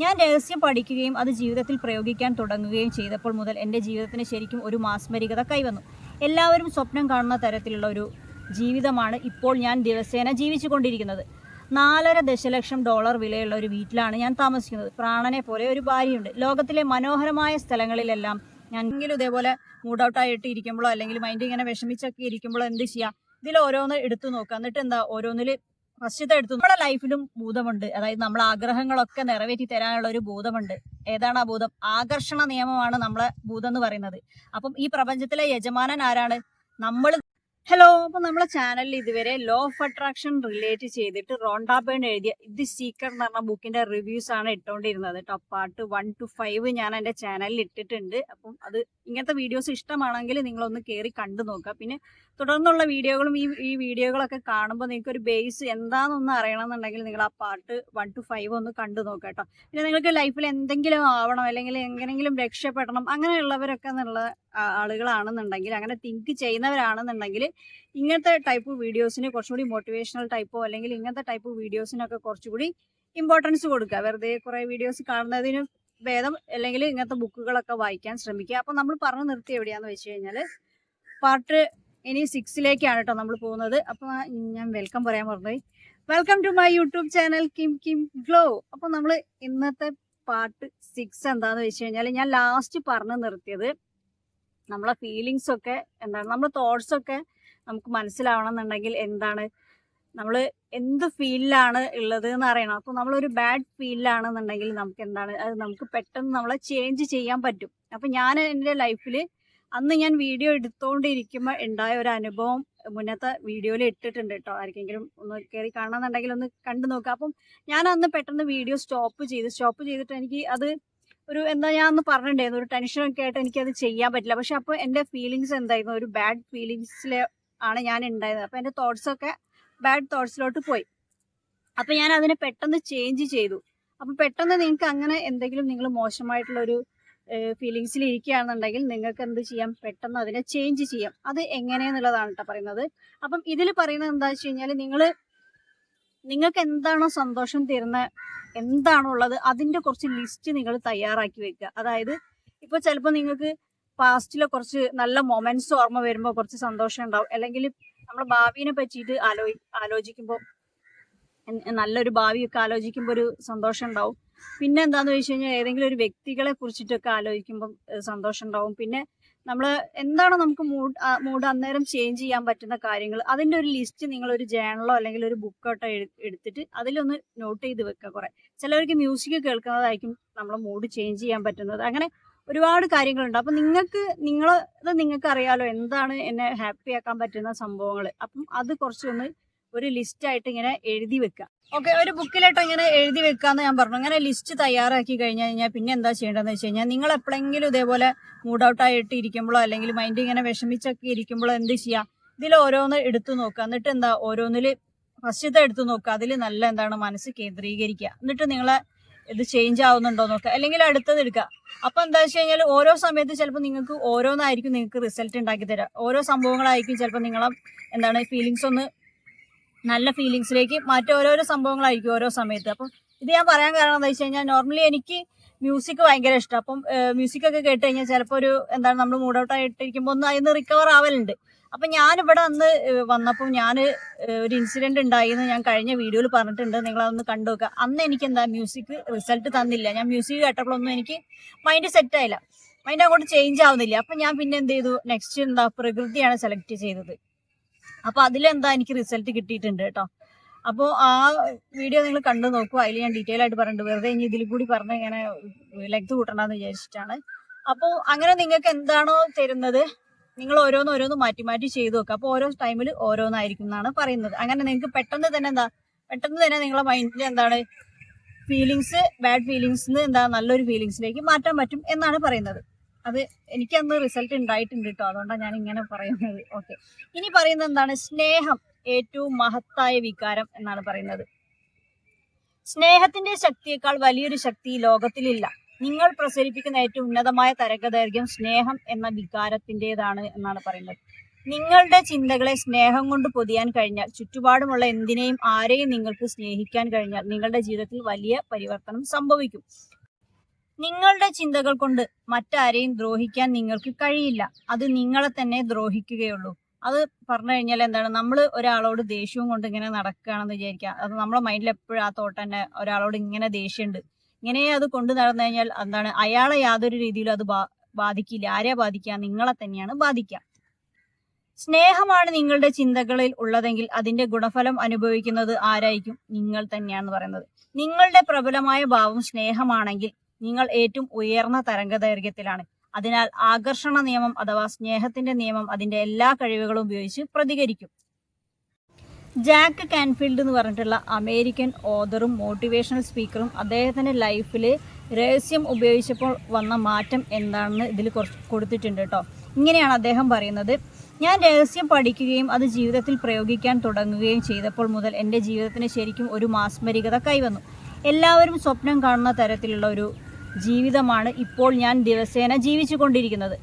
ഞാൻ രഹസ്യം പഠിക്കുകയും അത് ജീവിതത്തിൽ പ്രയോഗിക്കാൻ തുടങ്ങുകയും ചെയ്തപ്പോൾ മുതൽ എന്റെ ജീവിതത്തിന് ശരിക്കും ഒരു മാസ്മരികത കൈവന്നു. എല്ലാവരും സ്വപ്നം കാണുന്ന തരത്തിലുള്ള ഒരു ജീവിതമാണ് ഇപ്പോൾ ഞാൻ ദിവസേന ജീവിച്ചു കൊണ്ടിരിക്കുന്നത് നാലര ദശലക്ഷം ഡോളർ വിലയുള്ള ഒരു വീട്ടിലാണ് ഞാൻ താമസിക്കുന്നത്. പ്രാണനെ പോലെ ഒരു ഭാര്യയുണ്ട്. ലോകത്തിലെ മനോഹരമായ സ്ഥലങ്ങളിലെല്ലാം ഞാൻ എങ്കിലും ഇതേപോലെ മൂഡ് ഔട്ട് ആയിട്ട് ഇരിക്കുമ്പോഴോ അല്ലെങ്കിൽ മൈൻഡ് ഇങ്ങനെ വിഷമിച്ചൊക്കെ ഇരിക്കുമ്പോഴോ എന്ത് ചെയ്യാം? ഇതിൽ ഓരോന്ന് എടുത്തു നോക്കുക. എന്നിട്ട് എന്താ? ഓരോന്നിൽ ഫസ്റ്റത്തെ എടുത്തു നമ്മുടെ ലൈഫിലും ഭൂതമുണ്ട്. അതായത് നമ്മളെ ആഗ്രഹങ്ങളൊക്കെ നിറവേറ്റി തരാനുള്ള ഒരു ഭൂതമുണ്ട്. ഏതാണ് ആ ഭൂതം? ആകർഷണ നിയമമാണ് നമ്മളെ ഭൂതം എന്ന് പറയുന്നത്. അപ്പം ഈ പ്രപഞ്ചത്തിലെ യജമാനൻ ആരാണ്? നമ്മൾ ഹലോ അപ്പൊ നമ്മളെ ചാനലിൽ ഇതുവരെ ലോ ഓഫ് അട്രാക്ഷൻ റിലേറ്റ് ചെയ്തിട്ട് റോണ്ടാബേൺ എഴുതിയ ഇത് സീക്രട്ട് എന്ന് പറഞ്ഞ ബുക്കിന്റെ റിവ്യൂസ് ആണ് ഇട്ടുകൊണ്ടിരുന്നത് കേട്ടോ. പാർട്ട് വൺ ടു ഫൈവ് ഞാൻ എന്റെ ചാനലിൽ ഇട്ടിട്ടുണ്ട്. അപ്പം അത് ഇങ്ങനത്തെ വീഡിയോസ് ഇഷ്ടമാണെങ്കിൽ നിങ്ങളൊന്ന് കയറി കണ്ടു നോക്കുക. പിന്നെ തുടർന്നുള്ള വീഡിയോകളും ഈ ഈ വീഡിയോകളൊക്കെ കാണുമ്പോൾ നിങ്ങൾക്ക് ഒരു ബേസ് എന്താണെന്നൊന്ന് അറിയണമെന്നുണ്ടെങ്കിൽ നിങ്ങൾ ആ പാർട്ട് വൺ ടു ഫൈവ് ഒന്ന് കണ്ടു നോക്കുക കേട്ടോ. പിന്നെ നിങ്ങൾക്ക് ലൈഫിൽ എന്തെങ്കിലും ആവണം അല്ലെങ്കിൽ എങ്ങനെയെങ്കിലും രക്ഷപ്പെടണം അങ്ങനെയുള്ളവരൊക്കെ എന്നുള്ള ആളുകളാണെന്നുണ്ടെങ്കിൽ അങ്ങനെ തിങ്ക് ചെയ്യുന്നവരാണെന്നുണ്ടെങ്കിൽ ഇങ്ങനത്തെ ടൈപ്പ് വീഡിയോസിന് കുറച്ചുകൂടി മോട്ടിവേഷണൽ ടൈപ്പോ അല്ലെങ്കിൽ ഇങ്ങനത്തെ ടൈപ്പ് വീഡിയോസിനൊക്കെ കുറച്ചുകൂടി ഇമ്പോർട്ടൻസ് കൊടുക്കുക. വെറുതെ കുറേ വീഡിയോസ് കാണുന്നതിന് ഭേദം അല്ലെങ്കിൽ ഇങ്ങനത്തെ ബുക്കുകളൊക്കെ വായിക്കാൻ ശ്രമിക്കുക. അപ്പം നമ്മൾ പറഞ്ഞു നിർത്തി എവിടെയാന്ന് വെച്ച് കഴിഞ്ഞാൽ പാർട്ട് ഇനി സിക്സിലേക്കാണ് കേട്ടോ നമ്മൾ പോകുന്നത്. അപ്പോൾ ഞാൻ വെൽക്കം പറയാൻ പറഞ്ഞത് welcome to my YouTube channel Kim Kim Glow അപ്പോൾ നമ്മൾ ഇന്നത്തെ പാർട്ട് സിക്സ് എന്താന്ന് വെച്ച് കഴിഞ്ഞാൽ ഞാൻ ലാസ്റ്റ് പറഞ്ഞു നിർത്തിയത് നമ്മളെ ഫീലിങ്സ് ഒക്കെ എന്താണ് നമ്മുടെ തോട്ട്സ് ഒക്കെ നമുക്ക് മനസ്സിലാവണം എന്നുണ്ടെങ്കിൽ എന്താണ് നമ്മൾ എന്ത് ഫീലിലാണ് ഉള്ളത് എന്ന് അറിയണം. അപ്പോൾ നമ്മളൊരു ബാഡ് ഫീലിലാണെന്നുണ്ടെങ്കിൽ നമുക്ക് എന്താണ് അത് നമുക്ക് പെട്ടെന്ന് നമ്മളെ ചേഞ്ച് ചെയ്യാൻ പറ്റും. അപ്പം ഞാൻ എന്റെ ലൈഫിൽ അന്ന് ഞാൻ വീഡിയോ എടുത്തുകൊണ്ടിരിക്കുമ്പോൾ ഉണ്ടായ ഒരു അനുഭവം മുന്നത്തെ വീഡിയോയിൽ ഇട്ടിട്ടുണ്ട് കേട്ടോ. ആർക്കെങ്കിലും ഒന്ന് കയറി കാണണമെന്നുണ്ടെങ്കിൽ ഒന്ന് കണ്ടു നോക്കുക അപ്പം ഞാൻ അന്ന് പെട്ടെന്ന് വീഡിയോ സ്റ്റോപ്പ് ചെയ്ത്. സ്റ്റോപ്പ് ചെയ്തിട്ട് എനിക്ക് അത് ഒരു എന്താ ഞാൻ ഒന്ന് പറഞ്ഞിട്ടുണ്ടായിരുന്നു ഒരു ടെൻഷനൊക്കെ ആയിട്ട് എനിക്ക് അത് ചെയ്യാൻ പറ്റില്ല. പക്ഷെ അപ്പോൾ എന്റെ ഫീലിങ്സ് എന്തായിരുന്നു? ഒരു ബാഡ് ഫീലിങ്സിൽ ആണ് ഞാൻ ഉണ്ടായിരുന്നത് അപ്പോൾ എന്റെ തോട്ട്സ് ഒക്കെ ബാഡ് തോട്ട്സിലോട്ട് പോയി. അപ്പോൾ ഞാൻ അതിനെ പെട്ടെന്ന് ചേഞ്ച് ചെയ്തു. അപ്പോൾ പെട്ടെന്ന് നിങ്ങൾക്ക് അങ്ങനെ എന്തെങ്കിലും നിങ്ങൾ മോശമായിട്ടുള്ള ഒരു ഫീലിങ്സിൽ ഇരിക്കുകയാണെന്നുണ്ടെങ്കിൽ നിങ്ങൾക്ക് എന്ത് ചെയ്യാം? പെട്ടെന്ന് അതിനെ ചേഞ്ച് ചെയ്യാം. അത് എങ്ങനെയെന്നുള്ളതാണ് കേട്ടോ പറയുന്നത്. അപ്പം ഇതിൽ പറയുന്നത് എന്താ വെച്ച് കഴിഞ്ഞാൽ നിങ്ങൾ നിങ്ങൾക്ക് എന്താണോ സന്തോഷം തരുന്ന എന്താണോ ഉള്ളത് അതിന്റെ കുറച്ച് ലിസ്റ്റ് നിങ്ങൾ തയ്യാറാക്കി വെക്കുക. അതായത് ഇപ്പോൾ ചിലപ്പോൾ നിങ്ങൾക്ക് പാസ്റ്റിലെ കുറച്ച് നല്ല മൊമെന്റ്സ് ഓർമ്മ വരുമ്പോൾ കുറച്ച് സന്തോഷം ഉണ്ടാവും. അല്ലെങ്കിൽ നമ്മുടെ ഭാവിനെ പറ്റിയിട്ട് ആലോ ആലോചിക്കുമ്പോൾ നല്ലൊരു ഭാവിയൊക്കെ ആലോചിക്കുമ്പോൾ ഒരു സന്തോഷം ഉണ്ടാവും. പിന്നെ എന്താന്ന് വെച്ച് കഴിഞ്ഞാൽ ഏതെങ്കിലും ഒരു വ്യക്തികളെ കുറിച്ചിട്ടൊക്കെ ആലോചിക്കുമ്പോൾ സന്തോഷം ഉണ്ടാവും. പിന്നെ നമ്മൾ എന്താണ് നമുക്ക് മൂഡ് മൂഡ് അന്നേരം ചേഞ്ച് ചെയ്യാൻ പറ്റുന്ന കാര്യങ്ങൾ? അതിന്റെ ഒരു ലിസ്റ്റ് നിങ്ങൾ ഒരു ജേണലോ അല്ലെങ്കിൽ ഒരു ബുക്കോട്ടോ എടുത്തിട്ട് അതിലൊന്ന് നോട്ട് ചെയ്ത് വെക്കുക കുറെ. ചിലവർക്ക് മ്യൂസിക് കേൾക്കുന്നതായിരിക്കും നമ്മളെ മൂഡ് ചേഞ്ച് ചെയ്യാൻ പറ്റുന്നത്. അങ്ങനെ ഒരുപാട് കാര്യങ്ങളുണ്ട്. അപ്പൊ നിങ്ങൾക്ക് നിങ്ങൾ ഇത് നിങ്ങൾക്ക് അറിയാലോ എന്താണ് എന്നെ ഹാപ്പി ആക്കാൻ പറ്റുന്ന സംഭവങ്ങൾ അപ്പം അത് കുറച്ചൊന്ന് ഒരു ലിസ്റ്റ് ആയിട്ട് ഇങ്ങനെ എഴുതി വെക്കുക ഓക്കെ ഒരു ബുക്കിലായിട്ട് ഇങ്ങനെ എഴുതി വെക്കാന്ന് ഞാൻ പറഞ്ഞു. അങ്ങനെ ലിസ്റ്റ് തയ്യാറാക്കി കഴിഞ്ഞു കഴിഞ്ഞാൽ പിന്നെ എന്താ ചെയ്യേണ്ടതെന്ന് വെച്ച് കഴിഞ്ഞാൽ നിങ്ങൾ എപ്പോഴെങ്കിലും ഇതേപോലെ മൂഡ് ഔട്ട് ആയിട്ട് ഇരിക്കുമ്പോഴോ അല്ലെങ്കിൽ മൈൻഡ് ഇങ്ങനെ വിഷമിച്ചൊക്കെ ഇരിക്കുമ്പോഴോ എന്ത് ചെയ്യുക ഇതിൽ ഓരോന്ന് എടുത്തു നോക്കുക എന്നിട്ട് എന്താ ഓരോന്നിൽ ഫസ്റ്റത്തെ എടുത്തു നോക്കുക അതിൽ നല്ല എന്താണ് മനസ്സ് കേന്ദ്രീകരിക്കുക. എന്നിട്ട് നിങ്ങളെ ഇത് ചേഞ്ച് ആവുന്നുണ്ടോ നോക്കുക അല്ലെങ്കിൽ അടുത്തത് എടുക്കുക അപ്പൊ എന്താ വെച്ച് കഴിഞ്ഞാൽ ഓരോ സമയത്ത് ചിലപ്പോൾ നിങ്ങൾക്ക് ഓരോന്നായിരിക്കും നിങ്ങൾക്ക് റിസൾട്ട് ഉണ്ടാക്കി തരാം. ഓരോ സംഭവങ്ങളായിരിക്കും ചിലപ്പോൾ നിങ്ങളെ എന്താണ് ഫീലിങ്സ് ഒന്ന് നല്ല ഫീലിങ്സിലേക്ക് മറ്റോരോരോ സംഭവങ്ങളായിരിക്കും ഓരോ സമയത്ത്. അപ്പം ഇത് ഞാൻ പറയാൻ കാരണം എന്താ വെച്ച് കഴിഞ്ഞാൽ നോർമലി എനിക്ക് മ്യൂസിക് ഭയങ്കര ഇഷ്ടം. അപ്പം മ്യൂസിക് ഒക്കെ കേട്ട് കഴിഞ്ഞാൽ ചിലപ്പോൾ ഒരു എന്താണ് നമ്മൾ മൂഡ് ഔട്ട് ആയിട്ടിരിക്കുമ്പോൾ ഒന്ന് അതിന് റിക്കവർ ആവലുണ്ട്. അപ്പം ഞാനിവിടെ അന്ന് വന്നപ്പോൾ ഞാൻ ഒരു ഇൻസിഡന്റ് ഉണ്ടായി എന്ന് ഞാൻ കഴിഞ്ഞ വീഡിയോയിൽ പറഞ്ഞിട്ടുണ്ട്. നിങ്ങൾ അതൊന്ന് കണ്ടു നോക്കുക അന്ന് എനിക്ക് എന്താ മ്യൂസിക് റിസൾട്ട് തന്നില്ല. ഞാൻ മ്യൂസിക് കേട്ടപ്പോഴൊന്നും എനിക്ക് മൈൻഡ് സെറ്റ് ആയില്ല. മൈൻഡ് അങ്ങോട്ട് ചേഞ്ച് ആവുന്നില്ല. അപ്പം ഞാൻ പിന്നെ എന്ത് ചെയ്തു? നെക്സ്റ്റ് എന്താ പ്രകൃതിയാണ് സെലക്ട് ചെയ്തത്. അപ്പൊ അതിലെന്താ എനിക്ക് റിസൾട്ട് കിട്ടിയിട്ടുണ്ട് കേട്ടോ. അപ്പോൾ ആ വീഡിയോ നിങ്ങൾ കണ്ടു നോക്കൂ. അതിൽ ഞാൻ ഡീറ്റെയിൽ ആയിട്ട് പറഞ്ഞു വെറുതെ ഇനി ഇതിൽ കൂടി പറഞ്ഞ് ഇങ്ങനെ ലെഗ്ത് കൂട്ടണ്ടെന്ന് വിചാരിച്ചിട്ടാണ്. അപ്പോൾ അങ്ങനെ നിങ്ങൾക്ക് എന്താണോ തരുന്നത് നിങ്ങൾ ഓരോന്ന് ഓരോന്ന് മാറ്റി മാറ്റി ചെയ്തു നോക്കുക അപ്പോൾ ഓരോ ടൈമിൽ ഓരോന്നായിരിക്കും എന്നാണ് പറയുന്നത്. അങ്ങനെ നിങ്ങൾക്ക് പെട്ടെന്ന് തന്നെ എന്താ പെട്ടെന്ന് തന്നെ നിങ്ങളെ മൈൻഡിൽ എന്താണ് ഫീലിങ്സ് ബാഡ് ഫീലിങ്സ് എന്താ നല്ലൊരു ഫീലിങ്സിലേക്ക് മാറ്റാൻ പറ്റും എന്നാണ് പറയുന്നത്. അത് എനിക്കന്ന് റിസൾട്ട് ഉണ്ടായിട്ടുണ്ട് കേട്ടോ അതുകൊണ്ടാണ് ഞാൻ ഇങ്ങനെ പറയുന്നത്. ഓക്കെ ഇനി പറയുന്നത് എന്താണ്? സ്നേഹം ഏറ്റവും മഹത്തായ വികാരം എന്നാണ് പറയുന്നത്. സ്നേഹത്തിന്റെ ശക്തിയേക്കാൾ വലിയൊരു ശക്തി ലോകത്തിലില്ല. നിങ്ങൾ പ്രസരിപ്പിക്കുന്ന ഏറ്റവും ഉന്നതമായ തരംഗദൈർഘ്യം സ്നേഹം എന്ന വികാരത്തിന്റെതാണ് എന്നാണ് പറയുന്നത്. നിങ്ങളുടെ ചിന്തകളെ സ്നേഹം കൊണ്ട് പൊതിയാൻ കഴിഞ്ഞാൽ ചുറ്റുപാടുമുള്ള എന്തിനേയും ആരെയും നിങ്ങൾക്ക് സ്നേഹിക്കാൻ കഴിഞ്ഞാൽ നിങ്ങളുടെ ജീവിതത്തിൽ വലിയ പരിവർത്തനം സംഭവിക്കും. നിങ്ങളുടെ ചിന്തകൾ കൊണ്ട് മറ്റാരെയും ദ്രോഹിക്കാൻ നിങ്ങൾക്ക് കഴിയില്ല. അത് നിങ്ങളെ തന്നെ ദ്രോഹിക്കുകയുള്ളൂ. അത് പറഞ്ഞു കഴിഞ്ഞാൽ എന്താണ്? നമ്മൾ ഒരാളോട് ദേഷ്യവും കൊണ്ട് ഇങ്ങനെ നടക്കുകയാണെന്ന് വിചാരിക്കുക. അത് നമ്മുടെ മൈൻഡിൽ എപ്പോഴും ആ തോട്ട് തന്നെ ഒരാളോട് ഇങ്ങനെ ദേഷ്യമുണ്ട്. ഇങ്ങനെ അത് കൊണ്ട് നടന്നു കഴിഞ്ഞാൽ എന്താണ്? അയാളെ യാതൊരു രീതിയിലും അത് ബാധിക്കില്ല. ആരെ ബാധിക്കുക? നിങ്ങളെ തന്നെയാണ് ബാധിക്കുക. സ്നേഹമാണ് നിങ്ങളുടെ ചിന്തകളിൽ ഉള്ളതെങ്കിൽ അതിന്റെ ഗുണഫലം അനുഭവിക്കുന്നത് ആരായിരിക്കും? നിങ്ങൾ തന്നെയാണെന്ന് പറയുന്നത്. നിങ്ങളുടെ പ്രബലമായ ഭാവം സ്നേഹമാണെങ്കിൽ നിങ്ങൾ ഏറ്റവും ഉയർന്ന തരംഗദൈർഘ്യത്തിലാണ്. അതിനാൽ ആകർഷണ നിയമം അഥവാ സ്നേഹത്തിന്റെ നിയമം അതിന്റെ എല്ലാ കഴിവുകളും ഉപയോഗിച്ച് പ്രതികരിക്കും. ജാക്ക് കാൻഫീൽഡ് എന്ന് പറഞ്ഞിട്ടുള്ള അമേരിക്കൻ ഓതറും മോട്ടിവേഷണൽ സ്പീക്കറും അദ്ദേഹത്തിന്റെ ലൈഫിൽ രഹസ്യം ഉപയോഗിച്ചപ്പോൾ വന്ന മാറ്റം എന്താണെന്ന് ഇതിൽ കൊടുത്തിട്ടുണ്ട് കേട്ടോ ഇങ്ങനെയാണ് അദ്ദേഹം പറയുന്നത്. ഞാൻ രഹസ്യം പഠിക്കുകയും അത് ജീവിതത്തിൽ പ്രയോഗിക്കാൻ തുടങ്ങുകയും ചെയ്തപ്പോൾ മുതൽ എന്റെ ജീവിതത്തിന് ശരിക്കും ഒരു മാസ്മരികത കൈവന്നു. എല്ലാവരും സ്വപ്നം കാണുന്ന തരത്തിലുള്ള ഒരു ജീവിതമാണ് ഇപ്പോൾ ഞാൻ ദിവസേന ജീവിച്ചു കൊണ്ടിരിക്കുന്നത്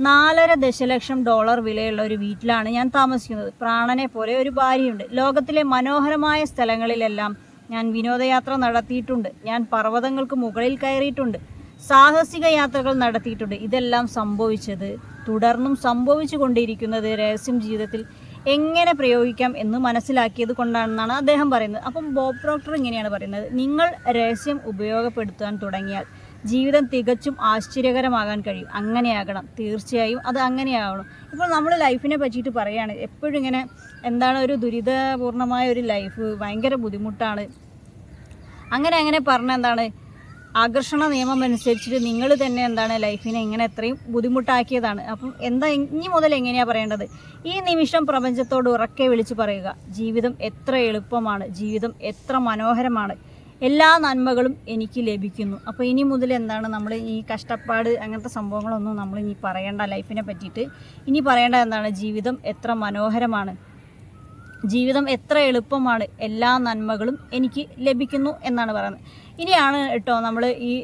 നാലര ദശലക്ഷം ഡോളർ വിലയുള്ള ഒരു വീട്ടിലാണ് ഞാൻ താമസിക്കുന്നത്. പ്രാണനെ പോലെ ഒരു ഭാര്യയുണ്ട്. ലോകത്തിലെ മനോഹരമായ സ്ഥലങ്ങളിലെല്ലാം ഞാൻ വിനോദയാത്ര നടത്തിയിട്ടുണ്ട്. ഞാൻ പർവതങ്ങൾക്ക് മുകളിൽ കയറിയിട്ടുണ്ട്. സാഹസിക യാത്രകൾ നടത്തിയിട്ടുണ്ട്. ഇതെല്ലാം സംഭവിച്ചത് തുടർന്നും സംഭവിച്ചു കൊണ്ടിരിക്കുന്നത് രഹസ്യം ജീവിതത്തിൽ എങ്ങനെ പ്രയോഗിക്കാം എന്ന് മനസ്സിലാക്കിയത് കൊണ്ടാണെന്നാണ് അദ്ദേഹം പറയുന്നത്. അപ്പം ബോബ് പ്രോക്ടർ ഇങ്ങനെയാണ് പറയുന്നത്. നിങ്ങൾ രഹസ്യം ഉപയോഗപ്പെടുത്താൻ തുടങ്ങിയാൽ ജീവിതം തികച്ചും ആശ്ചര്യകരമാകാൻ കഴിയും. അങ്ങനെയാകണം. തീർച്ചയായും അത് അങ്ങനെയാവണം. ഇപ്പോൾ നമ്മൾ ലൈഫിനെ പറ്റിയിട്ട് പറയുകയാണ് എപ്പോഴും ഇങ്ങനെ എന്താണ് ഒരു ദുരിതപൂർണമായ ഒരു ലൈഫ് ഭയങ്കര ബുദ്ധിമുട്ടാണ്. അങ്ങനെ അങ്ങനെ പറഞ്ഞ എന്താണ് ആകർഷണ നിയമം അനുസരിച്ചിട്ട് നിങ്ങൾ തന്നെ എന്താണ് ലൈഫിനെ ഇങ്ങനെ എത്രയും ബുദ്ധിമുട്ടാക്കിയതാണ്. അപ്പം എന്താ ഇനി മുതൽ എങ്ങനെയാണ് പറയേണ്ടത്? ഈ നിമിഷം പ്രപഞ്ചത്തോട് ഉറക്കെ വിളിച്ചു പറയുക ജീവിതം എത്ര എളുപ്പമാണ് ജീവിതം എത്ര മനോഹരമാണ്. എല്ലാ നന്മകളും എനിക്ക് ലഭിക്കുന്നു. അപ്പോൾ ഇനി മുതൽ എന്താണ് നമ്മൾ ഈ കഷ്ടപ്പാട് അങ്ങനത്തെ സംഭവങ്ങളൊന്നും നമ്മൾ ഇനി പറയേണ്ട ലൈഫിനെ പറ്റിയിട്ട് ഇനി പറയേണ്ട എന്താണ്? ജീവിതം എത്ര മനോഹരമാണ്. ജീവിതം എത്ര എളുപ്പമാണ്. എല്ലാ നന്മകളും എനിക്ക് ലഭിക്കുന്നു എന്നാണ് പറയുന്നത്. ഇനിയാണ് കേട്ടോ നമ്മൾ ഈ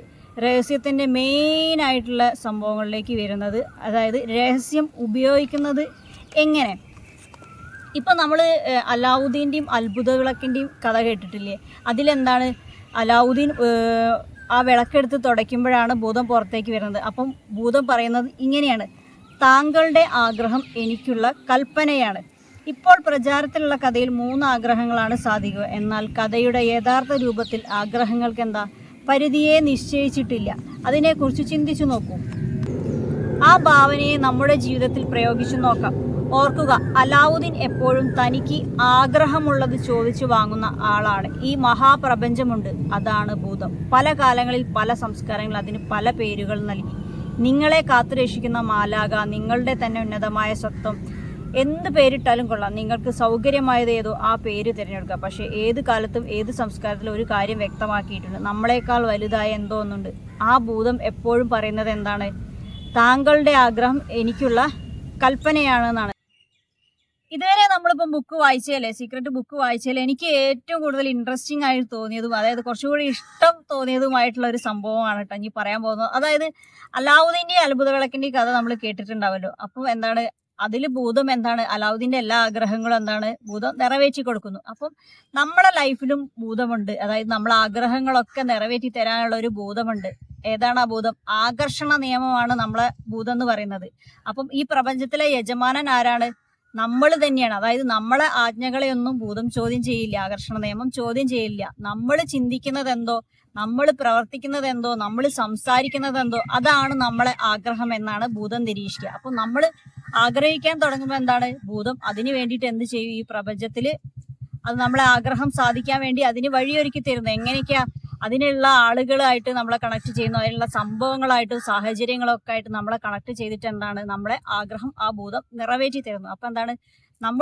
രഹസ്യത്തിന്റെ മെയിനായിട്ടുള്ള സംഭവങ്ങളിലേക്ക് വരുന്നത്. അതായത് രഹസ്യം ഉപയോഗിക്കുന്നത് എങ്ങനെ? ഇപ്പം നമ്മൾ അലാവുദ്ദീന്റെയും അത്ഭുത വിളക്കിന്റെയും കഥ കേട്ടിട്ടില്ലേ? അതിലെന്താണ് അലാവുദ്ദീൻ ആ വിളക്കെടുത്ത് തുടയ്ക്കുമ്പോഴാണ് ഭൂതം പുറത്തേക്ക് വരുന്നത്. അപ്പം ഭൂതം പറയുന്നത് ഇങ്ങനെയാണ്. താങ്കളുടെ ആഗ്രഹം എനിക്കുള്ള കൽപ്പനയാണ്. ഇപ്പോൾ പ്രചാരത്തിലുള്ള കഥയിൽ മൂന്ന് ആഗ്രഹങ്ങളാണ് സാധിക്കുക. എന്നാൽ കഥയുടെ യഥാർത്ഥ രൂപത്തിൽ ആഗ്രഹങ്ങൾക്ക് എന്താ? പരിധിയെ നിശ്ചയിച്ചിട്ടില്ല. അതിനെക്കുറിച്ച് ചിന്തിച്ചു നോക്കൂ. ആ ഭാവനയെ നമ്മുടെ ജീവിതത്തിൽ പ്രയോഗിച്ചു നോക്കാം. ഓർക്കുക അലാവുദ്ദീൻ എപ്പോഴും തനിക്ക് ആഗ്രഹമുള്ളത് ചോദിച്ചു വാങ്ങുന്ന ആളാണ്. ഈ മഹാപ്രപഞ്ചമുണ്ട്. അതാണ് ഭൂതം. പല കാലങ്ങളിൽ പല സംസ്കാരങ്ങൾ അതിന് പല പേരുകൾ നൽകി. നിങ്ങളെ കാത്തുരക്ഷിക്കുന്ന മാലാക നിങ്ങളുടെ തന്നെ ഉന്നതമായ സ്വത്വം. എന്ത് പേരിട്ടാലും കൊള്ളാം. നിങ്ങൾക്ക് സൗകര്യമായത് ഏതോ ആ പേര് തിരഞ്ഞെടുക്കുക. പക്ഷേ ഏത് കാലത്തും ഏത് സംസ്കാരത്തിലും ഒരു കാര്യം വ്യക്തമാക്കിയിട്ടുണ്ട്. നമ്മളെക്കാൾ വലുതായ എന്തോ ഒന്നുണ്ട്. ആ ഭൂതം എപ്പോഴും പറയുന്നത് എന്താണ്? താങ്കളുടെ ആഗ്രഹം എനിക്കുള്ള കൽപ്പനയാണെന്നാണ്. നമ്മളിപ്പം ബുക്ക് വായിച്ചല്ലേ സീക്രട്ട് ബുക്ക് വായിച്ചല്ലേ എനിക്ക് ഏറ്റവും കൂടുതൽ ഇൻട്രസ്റ്റിംഗ് ആയിട്ട് തോന്നിയതും അതായത് കുറച്ചുകൂടി ഇഷ്ടം തോന്നിയതുമായിട്ടുള്ള ഒരു സംഭവമാണ് കേട്ടോ ഇനി പറയാൻ പോകുന്നത്. അതായത് അലാവുദ്ദീന്റെയും അത്ഭുത വിളക്കിന്റെയും കഥ നമ്മൾ കേട്ടിട്ടുണ്ടാവല്ലോ. അപ്പം എന്താണ്? അതിൽ ഭൂതം എന്താണ്? അലാവുദ്ദീന്റെ എല്ലാ ആഗ്രഹങ്ങളും എന്താണ്? ഭൂതം നിറവേറ്റി കൊടുക്കുന്നു. അപ്പം നമ്മുടെ ലൈഫിലും ഭൂതമുണ്ട്. അതായത് നമ്മളെ ആഗ്രഹങ്ങളൊക്കെ നിറവേറ്റി തരാനുള്ള ഒരു ഭൂതമുണ്ട്. ഏതാണ് ആ ഭൂതം? ആകർഷണ നിയമമാണ് നമ്മളെ ഭൂതം എന്ന് പറയുന്നത്. അപ്പം ഈ പ്രപഞ്ചത്തിലെ യജമാനൻ ആരാണ്? നമ്മൾ തന്നെയാണ്. അതായത് നമ്മളെ ആജ്ഞകളെ ഒന്നും ഭൂതം ചോദ്യം ചെയ്യില്ല ആകർഷണ നിയമം ചോദ്യം ചെയ്യില്ല. നമ്മൾ ചിന്തിക്കുന്നത് എന്തോ നമ്മൾ പ്രവർത്തിക്കുന്നത് എന്തോ നമ്മൾ സംസാരിക്കുന്നത് എന്തോ അതാണ് നമ്മളെ ആഗ്രഹം എന്നാണ് ഭൂതം നിരീക്ഷിക്കുക. അപ്പൊ നമ്മൾ ആഗ്രഹിക്കാൻ തുടങ്ങുമ്പോൾ എന്താണ്? ഭൂതം അതിന് വേണ്ടിയിട്ട് എന്ത് ചെയ്യും? ഈ പ്രപഞ്ചത്തിൽ അത് നമ്മളെ ആഗ്രഹം സാധിക്കാൻ വേണ്ടി അതിന് വഴിയൊരുക്കി തരുന്നു. എങ്ങനെയൊക്കെയാ അതിനുള്ള ആളുകളായിട്ട് നമ്മളെ കണക്ട് ചെയ്യുന്നു അതിനുള്ള സംഭവങ്ങളായിട്ടും സാഹചര്യങ്ങളൊക്കെ ആയിട്ട് നമ്മളെ കണക്ട് ചെയ്തിട്ട് എന്താണ് നമ്മളെ ആഗ്രഹം ആ ഭൂതം നിറവേറ്റി തരുന്നു. അപ്പൊ എന്താണ്